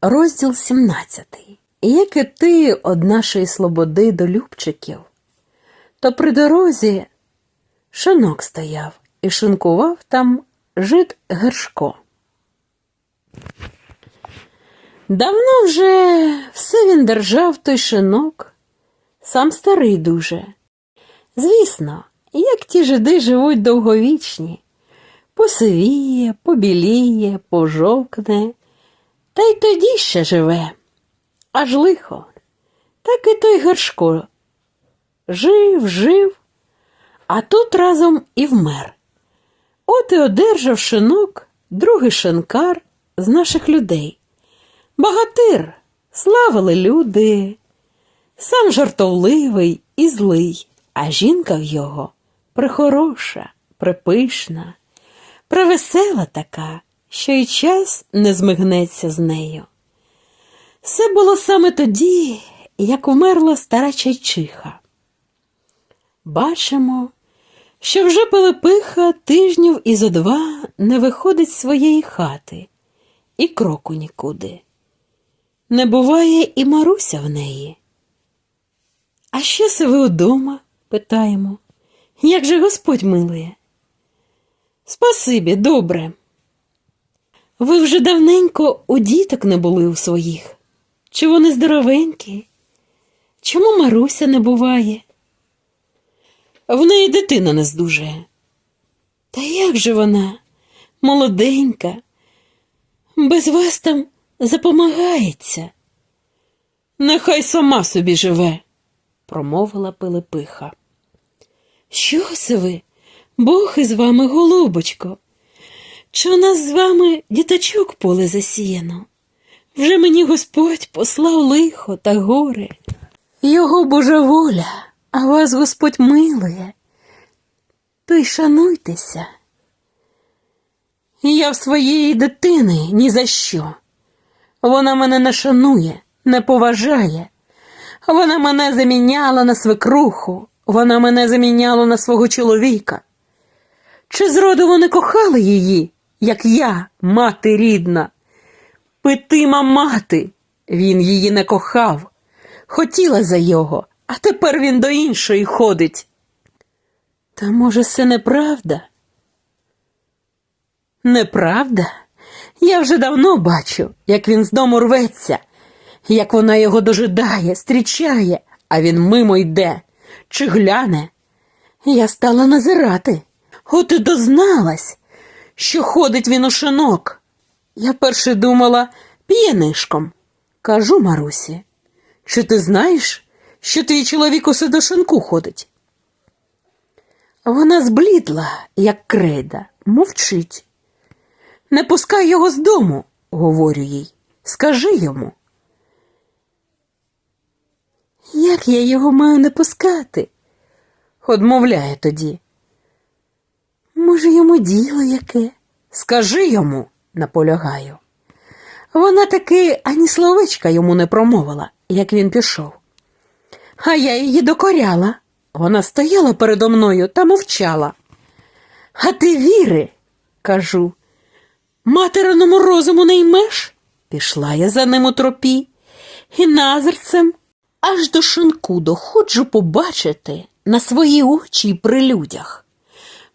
Розділ 17. Як іти од нашої слободи до Любчиків, то при дорозі шинок стояв і шинкував там жид Гершко. Давно вже все він держав той шинок, сам старий дуже. Звісно, як ті жиди живуть довговічні, посивіє, побіліє, пожовкне, та й тоді ще живе, аж лихо. Так і той Гершко жив, жив, а тут разом і вмер. От і одержав шинок другий шинкар з наших людей. Багатир, славили люди, сам жартовливий і злий, а жінка в його прихороша, припишна, превесела така, що й час не змигнеться з нею. Все було саме тоді, як вмерла стара чайчиха. Бачимо, що вже Пилипиха тижнів і зо два не виходить з своєї хати і кроку нікуди. Не буває і Маруся в неї. А що се ви удома? питаємо. Як же Господь милує? Спасибі, добре. Ви вже давненько у діток не були у своїх. Чи вони здоровенькі? Чому Маруся не буває? В неї дитина не здужає. Та як же вона, молоденька, без вас там запомагається? Нехай сама собі живе, промовила Пилипиха. Що це ви? Бог із вами, голубочко. Чи у нас з вами діточок поле засіяно? Вже мені Господь послав лихо та горе. Його Божа воля, а вас Господь милує. То й шануйтеся. Я в своєї дитини ні за що. Вона мене не шанує, не поважає. Вона мене заміняла на свекруху, вона мене заміняла на свого чоловіка. Чи зроду вони кохали її, як я, мати рідна? Питима мати, він її не кохав, хотіла за його, а тепер він до іншої ходить. Та може, це неправда? Неправда? Я вже давно бачу, як він з дому рветься, як вона його дожидає, стрічає, а він мимо йде, чи гляне. Я стала назирати. От і дозналась, що ходить він у шинок. Я перше думала п'янишком. Кажу Марусі, чи ти знаєш, що твій чоловік усе до шинку ходить? Вона зблідла, як крейда, мовчить. Не пускай його з дому, говорю їй. Скажи йому. Як я його маю не пускати? Одмовляє тоді. Може, йому діло яке? Скажи йому, наполягаю. Вона таки ані словечка йому не промовила, як він пішов. А я її докоряла. Вона стояла передо мною та мовчала. А ти віри, кажу, материному розуму не ймеш? Пішла я за ним у тропі, і назирцем аж до шинку доходжу побачити на свої очі при людях.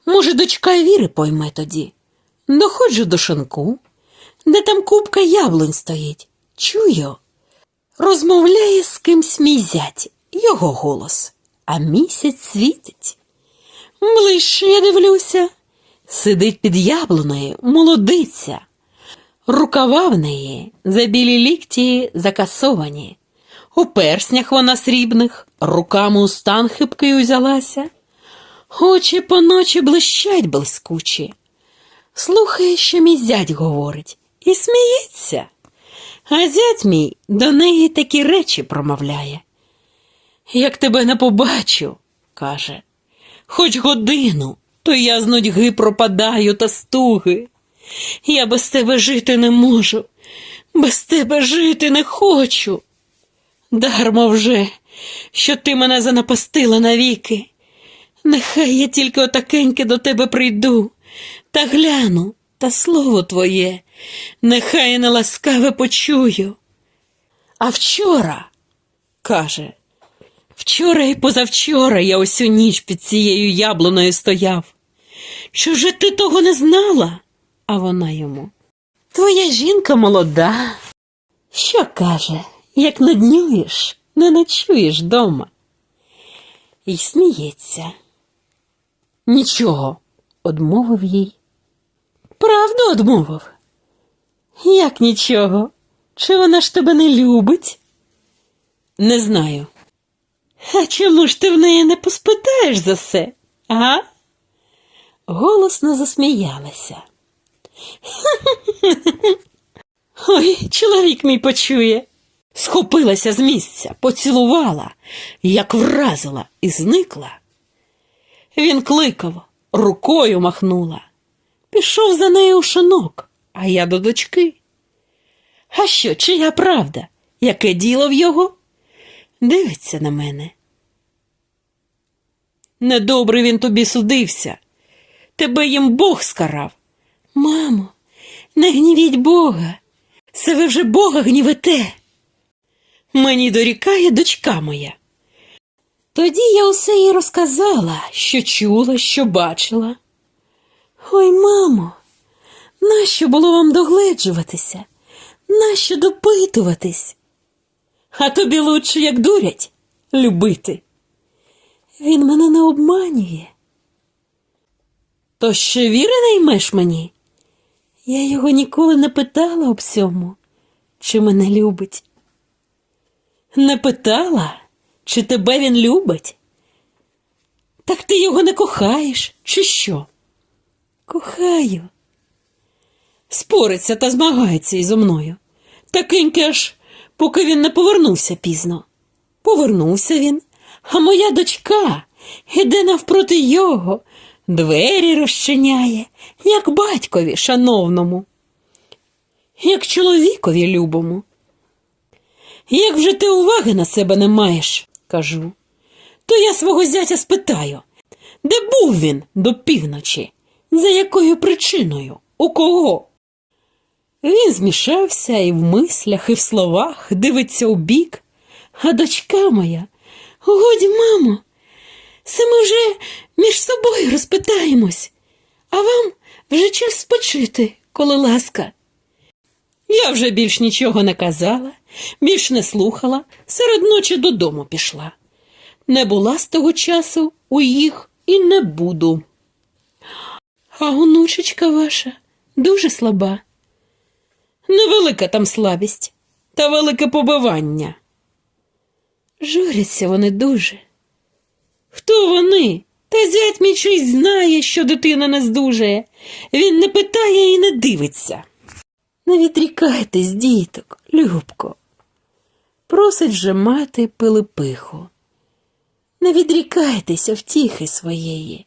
Може, дочка віри пойме тоді. Доходжу до шинку, де там купка яблунь стоїть. Чую. Розмовляє з кимсь мій зять, його голос, а місяць світить. Ближче я дивлюся. Сидить під яблуною молодиця. Рукава в неї за білі лікті закасовані. У перснях вона срібних, руками у стан хибкий узялася. Очі поночі блищать блискучі. Слухає, що мій зять говорить, і сміється. А зять мій до неї такі речі промовляє. Як тебе не побачу, каже, хоч годину, то я з нудьги пропадаю та стуги. Я без тебе жити не можу, без тебе жити не хочу. Дармо вже, що ти мене занапастила навіки. Нехай я тільки отакеньки до тебе прийду та гляну, та слово твоє нехай неласкаве почую. А вчора, каже, вчора і позавчора я усю ніч під цією яблуною стояв. Чи вже ти того не знала? А вона йому. Твоя жінка молода. Що каже, як наднюєш, не ночуєш дома. І сміється. Нічого, одмовив їй. Правду одмовив? Як нічого? Чи вона ж тебе не любить? Не знаю. А чому ж ти в неї не поспитаєш за все, а? Голосно засміялася. Ой, чоловік мій почує. Схопилася з місця, поцілувала, як вразила і зникла. Він кликав, рукою махнула. Пішов за нею у шинок, а я до дочки. А що, чия правда? Яке діло в його? Дивиться на мене. Недобре він тобі судився. Тебе їм Бог скарав. Мамо, не гнівіть Бога. Це ви вже Бога гнівите. Мені дорікає дочка моя. Тоді я усе їй розказала, що чула, що бачила. Ой, мамо, нащо було вам догледжуватися? Нащо допитуватись? А тобі лучше, як дурять, любити. Він мене не обманює. То ще віри наймеш мені? Я його ніколи не питала об цьому, чи мене любить. Не питала, чи тебе він любить? Так ти його не кохаєш, чи що? Кохаю. Спориться та змагається ізо мною. Такеньки аж, поки він не повернувся пізно. Повернувся він, а моя дочка іде навпроти його, двері розчиняє, як батькові шановному, як чоловікові любому. Як вже ти уваги на себе не маєш, кажу, то я свого зятя спитаю, де був він до півночі, за якою причиною, у кого? Він змішався і в мислях, і в словах, дивиться у бік, а дочка моя, годі, мамо, це ми вже між собою розпитаємось, а вам вже час спочити, коли ласка. Я вже більш нічого не казала, більш не слухала, серед ночі додому пішла. Не була з того часу у їх і не буду. А онучечка ваша дуже слаба. Невелика там слабість, та велике побивання. Журяться вони дуже. Хто вони? Та зять мій чийсь знає, що дитина не здужає. Він не питає і не дивиться. Не відрікайтесь, діток, Любко. Просить вже мати Пилипиху. Не відрікайтеся втіхи своєї.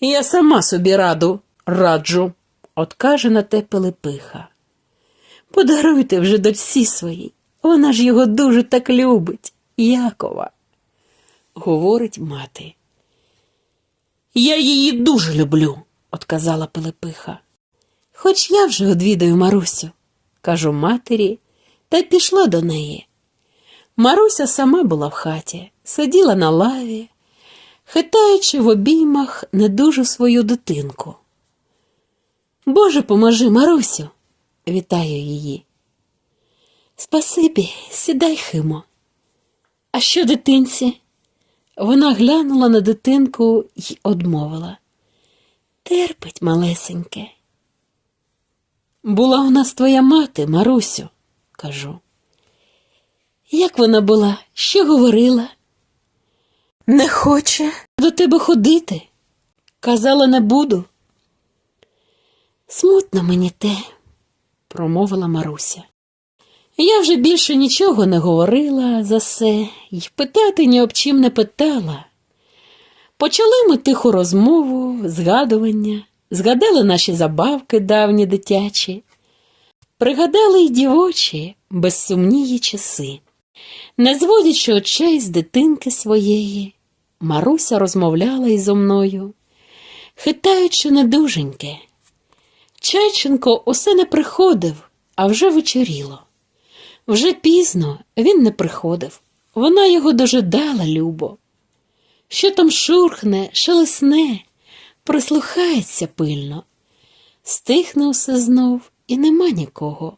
Я сама собі раду раджу, откаже на те Пилипиха. Подаруйте вже дочці своїй, вона ж його дуже так любить, Якова, говорить мати. Я її дуже люблю, отказала Пилипиха. Хоч я вже одвідаю Марусю, кажу матері, та пішла до неї. Маруся сама була в хаті, сиділа на лаві, хитаючи в обіймах недужу свою дитинку. Боже, поможи, Марусю, вітаю її. Спасибі, сідай, Химо. А що дитинці? Вона глянула на дитинку й одмовила. Терпить, малесеньке. Була у нас твоя мати, Марусю, кажу. Як вона була, що говорила? Не хоче до тебе ходити. Казала, не буду. Смутно мені те, промовила Маруся. Я вже більше нічого не говорила за се й питати ні об чим не питала. Почали ми тиху розмову, згадування, згадали наші забавки давні дитячі, пригадали й дівочі, безсумнії часи. Не зводячи очей з дитинки своєї, Маруся розмовляла ізо мною, хитаючи недуженьке. Чайченко усе не приходив, а вже вечоріло. Вже пізно він не приходив. Вона його дожидала любо. Що там шурхне, шелесне, прислухається пильно. Стихне усе знов і нема нікого.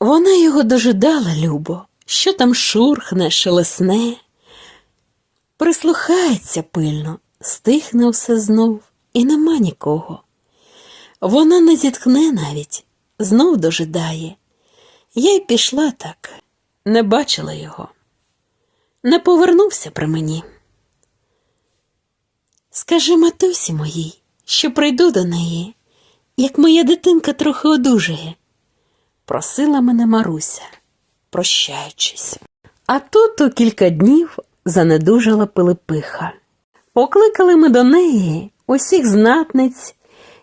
Вона його дожидала любо, що там шурхне, шелесне, прислухається пильно, стихне все знов і нема нікого. Вона не зітхне навіть, знов дожидає. Я й пішла так, не бачила його. Не повернувся при мені. Скажи матусі моїй, що прийду до неї, як моя дитинка трохи одужає, просила мене Маруся, прощаючись. А тут у кілька днів занедужала Пилипиха. Покликали ми до неї усіх знатниць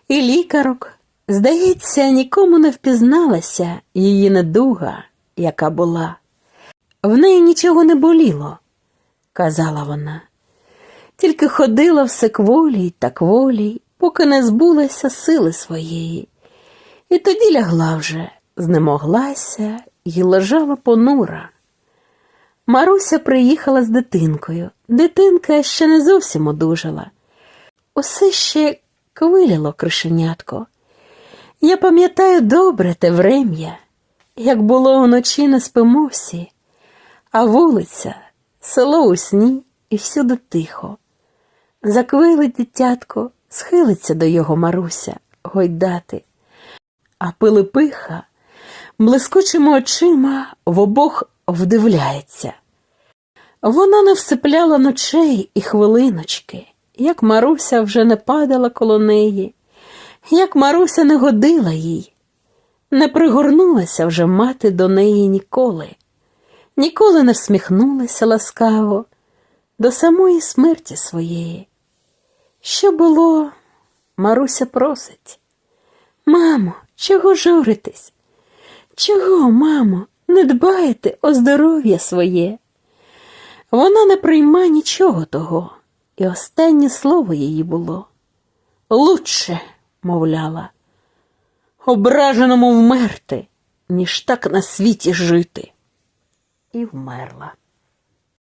і лікарок. Здається, нікому не впізналася її недуга, яка була. В неї нічого не боліло, казала вона. Тільки ходила все кволій та кволій, поки не збулася сили своєї. І тоді лягла вже, знемоглася і лежала понура. Маруся приїхала з дитинкою. Дитинка ще не зовсім одужала. Усе ще квиляло кришенятко. Я пам'ятаю добре те врем'я, як було уночі на спимовсі, а вулиця, село у сні і всюди тихо. Заквилить дитятко, схилиться до його Маруся, гойдати, а Пилипиха блискучими очима в обох вдивляється. Вона не всипляла ночей і хвилиночки, як Маруся вже не падала коло неї, як Маруся не годила їй, не пригорнулася вже мати до неї ніколи, ніколи не всміхнулася ласкаво до самої смерті своєї. Що було, Маруся просить. Мамо, чого журитесь? Чого, мамо, не дбаєте о здоров'я своє? Вона не прийма нічого того, і останнє слово її було. Лучше, мовляла, ображеному вмерти, ніж так на світі жити. І вмерла.